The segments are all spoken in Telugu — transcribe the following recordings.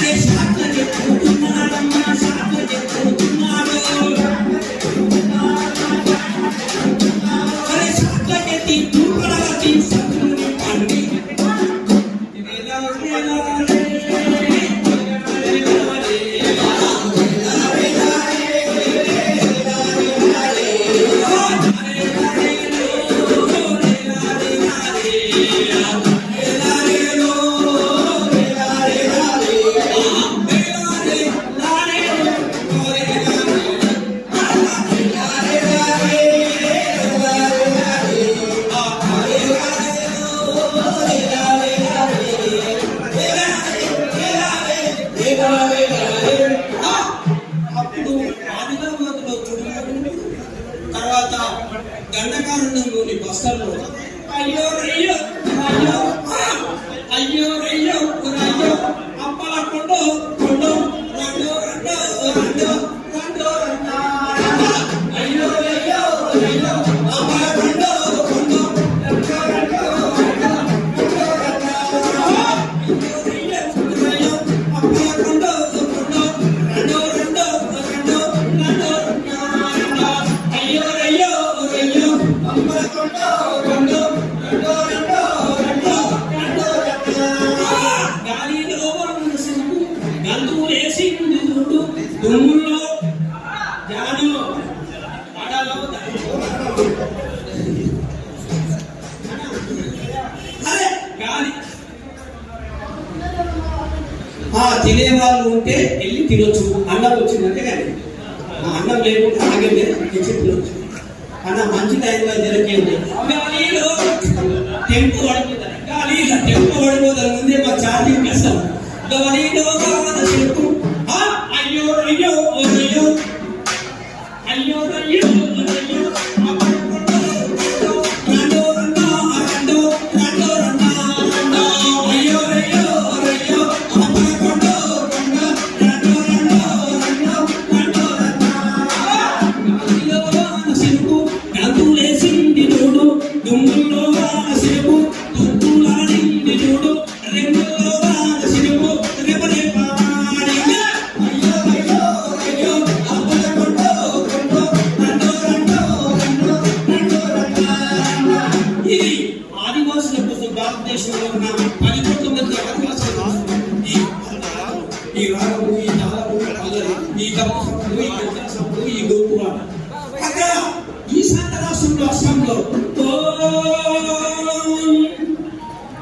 Yes, I'm గండకారుణంలోని బస్సల్లో. అయ్యో అయ్యో. తినే వాళ్ళు ఉంటే వెళ్ళి తినొచ్చు. అన్నం వచ్చిందంటే కానీ. అన్నం లేకుండా ఆగే తెచ్చి తినొచ్చు అన్న మంచి టైంలో జరిగింది టెంపు పడిపోతారు ఇంకా టెంపు పడిపోతారు ముందే మా ఛార్జింగ్ చేస్తాం ఇంకా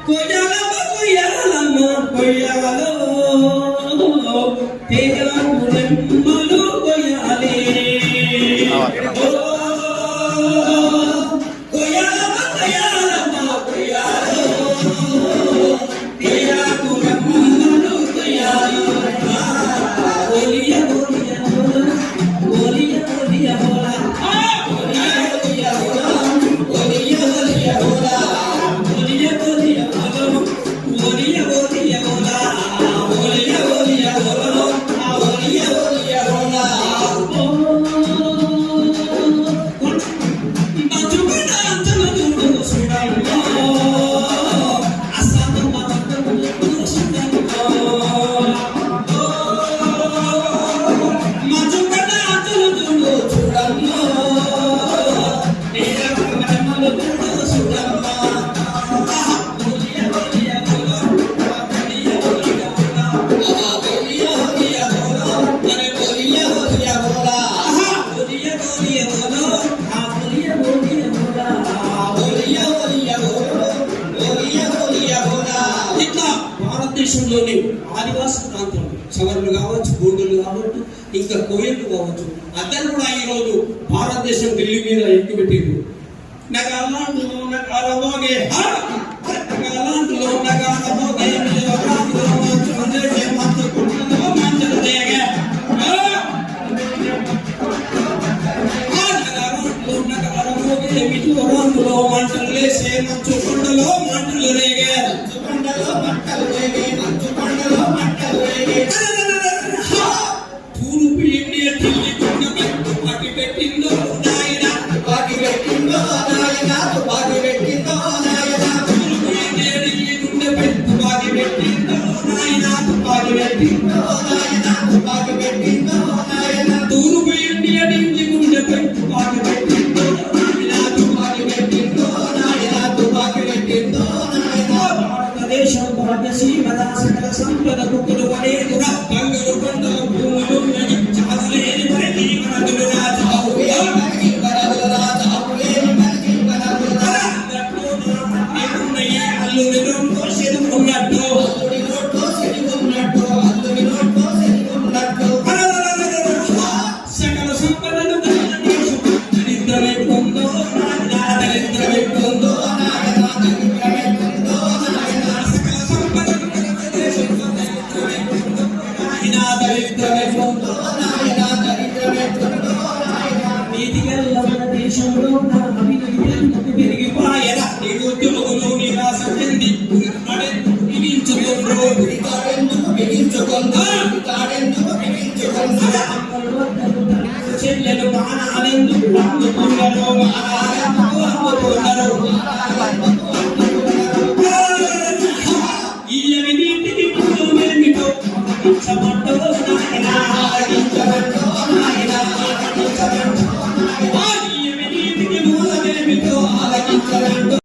కొయ్యాలమ్మ కొయ్యాలమ్మ కొయ్యాల ఆదివాస ప్రాంతం. చవర్లు కావచ్చు గోండులు కావచ్చు ఇంకా కోయలు కావచ్చు. అతను కూడా ఈరోజు భారతదేశం ఢిల్లీ మీద ఎక్కుపెట్టింది నాకు మంటలు లేసే మంచు కొండలో మంటలు రేగారు కొండలో మంటలు రేగే దరిద్రమెట్టుందో నాయన దరిద్రమెట్టుందో నాయన నీతిగల్ల మన దేశంలో నా అభివృద్ధి పెరిగిపోయన నిరుద్యోగులు నిరాశ చెంది ఉరితాడెందుకు బిగించుకుండ్రు ఉరితాడెందుకు బిగించుకుందా ఉరితాడెందుకు బిగించుకుందా చెల్లెలు బాణాలెందుకు అందుకున్నారు అందుకున్నారు